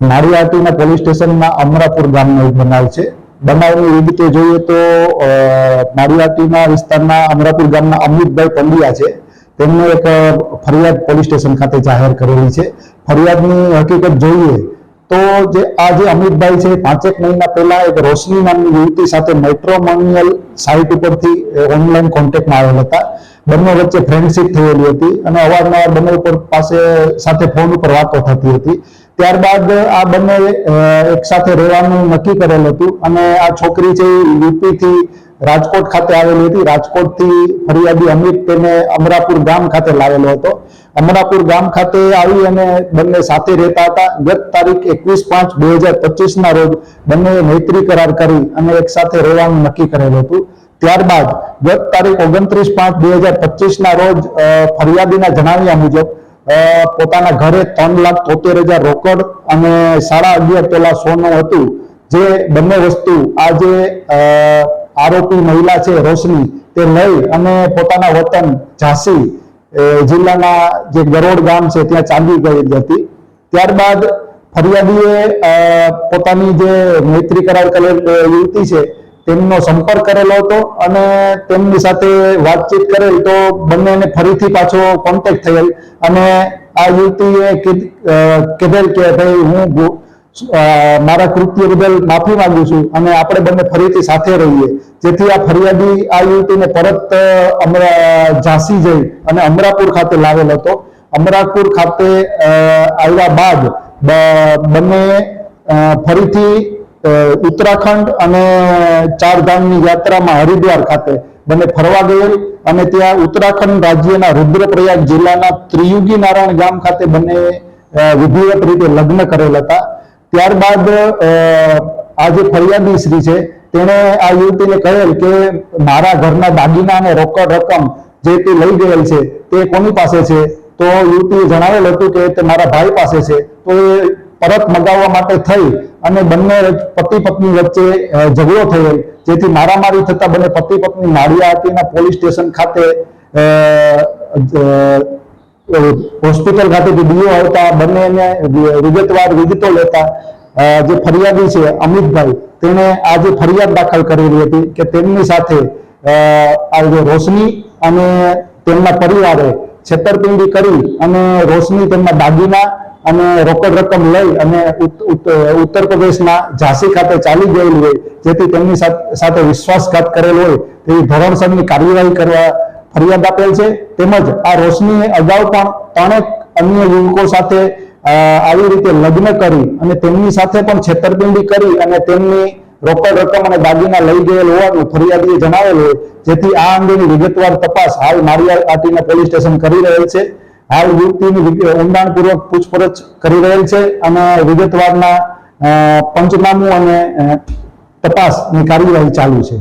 નાળિયાટીના police સ્ટેશનમાં અમરાપુર ગામનો એક બનાવ છે. બનાવની રીતે જોઈએ તો નાળિયાટીના વિસ્તારના અમરાપુર ગામના અમિતભાઈ પંડ્યા છે. તેમને એક ફરિયાદ પોલીસ સ્ટેશન ખાતે જાહેર કરેલી છે. ફરિયાદની હકીકત જોઈએ તો જે આ જે અમિતભાઈ છે, પાંચેક મહિના પહેલા એક રોશની નામની યુવતી સાથે મેટ્રોમોનિયલ સાઇટ ઉપરથી ઓનલાઈન કોન્ટેક્ટમાં આવેલ હતા. બંને વચ્ચે ફ્રેન્ડશિપ થયેલી હતી અને અવારનવાર બંને ઉપર પાસે સાથે ફોન ઉપર વાતો થતી હતી. ત્યારબાદ આ બંને એક સાથે રહેવાનું નક્કી કરેલ હતું અને આ છોકરી છે યુપીથી રાજકોટ ખાતે આવેલી હતી. રાજકોટથી ફરિયાદી અમિત તેને અમરાપુર ગામ ખાતે લાવેલો હતો. અમરાપુર ગામ ખાતે આવી અને બંને સાથે રહેતા હતા. ગત તારીખ એકવીસ પાંચ બે હજાર પચીસ ના રોજ બંને મૈત્રી કરાર કરી અને એક સાથે રહેવાનું નક્કી કરેલું હતું. ત્યારબાદ ગત તારીખ ઓગણત્રીસ પાંચ બે હજાર પચીસ ના રોજ ફરિયાદીના જણાવ્યા મુજબ પોતાના ઘરે ત્રણ લાખ તોતેર હજાર રોકડ અને સાડા અગિયાર તોલા સોનું હતું. જે બંને વસ્તુ આ જે આરોપી મહિલા છે રોશની, તે લઈ અને પોતાના વતન ઝાંસી જિલ્લાના જે ગરોડ ગામ છે ત્યાં ચાંદી ગઈ હતી. ત્યારબાદ ફરિયાદીએ પોતાની જે મૈત્રી કરાર કરેલ યુવતી છે, તેમનો સંપર્ક કરેલો હતો અને તેમની સાથે વાતચીત કરેલ તો બંનેને ફરીથી પાછો કોન્ટેક્ટ થયેલ. અને આ યુવતીએ કીધ- કીધેલ કે ભાઈ હું મારા કૃત્ય બદલ માફી માંગુ છું અને આપણે બંને ફરીથી સાથે રહીએ. જેથી આ ફરિયાદી આ યુવતીને પરત અમરા, ઝાંસી જઈ અને અમરાપુર ખાતે લાવેલ હતો. અમરાપુર ખાતે આવ્યા બાદ બંને ફરીથી ઉત્તરાખંડ અને ચાર ધામની યાત્રામાં હરિદ્વાર ખાતે બંને ફરવા ગયેલ અને ત્યાં ઉત્તરાખંડ રાજ્યના રુદ્રપ્રયાગ જિલ્લાના ત્રિયુગી નારાયણ ગામ ખાતે બંને વિધિવત રીતે લગ્ન કરેલ હતા. ત્યારબાદ આ જે ફરિયાદી શ્રી છે, તેણે આ યુવતીને કહેલ કે મારા ઘરના દાગીના અને રોકડ રકમ જે તે લઈ ગયેલ છે, તે કોની પાસે છે? તો યુવતીએ જણાવેલ હતું કે તે મારા ભાઈ પાસે છે. તો એ પરત મગાવવા માટે થઈ અને બંને પતિ પત્ની વચ્ચે ઝઘડો થયેલ જેથી મારામારી થતા બંને પતિ પત્ની નાળિયાહાટીના પોલીસ સ્ટેશન ખાતે હોસ્પિટલ ખાતેથી ડીઓ આવતા બંનેને વિગતવાર વિગતો લેતા જે ફરિયાદી છે અમિતભાઈ, તેણે આ જે ફરિયાદ દાખલ કરેલી હતી કે તેમની સાથે આ જે રોશની અને તેમના પરિવારે છેતરપિંડી કરી અને રોશની તેમના દાગીના અને રોકડ રકમ લઈ અને ઉત- ઉત- ઉત્તર પ્રદેશના ઝાંસી ખાતે ચાલી ગયેલી હોય, જેથી તેમની સાથે વિશ્વાસઘાત કરેલ હોય, તેવી ધોરણસરની કાર્યવાહી કરવા ફરિયાદ આપેલ છે. તેમજ આ રોશનીએ અગાઉ પણ ત્રણેક અન્ય યુવકો સાથે આવી રીતે લગ્ન કરી અને તેમની સાથે પણ છેતરપિંડી કરી અને તેમની રોકડ રકમ અને દાગીના લઈ ગયેલ હોવાનું ફરિયાદીએ જણાવેલ હોય. જેથી આ અંગેની વિગતવાર તપાસ હાલ માળિયા આટીના પોલીસ સ્ટેશન કરી રહેલ છે. હાલ યુવતીની ઊંડાણપૂર્વક પૂછપરછ કરી રહેલ છે અને વિગતવારના પંચનામું અને તપાસની કાર્યવાહી ચાલુ છે.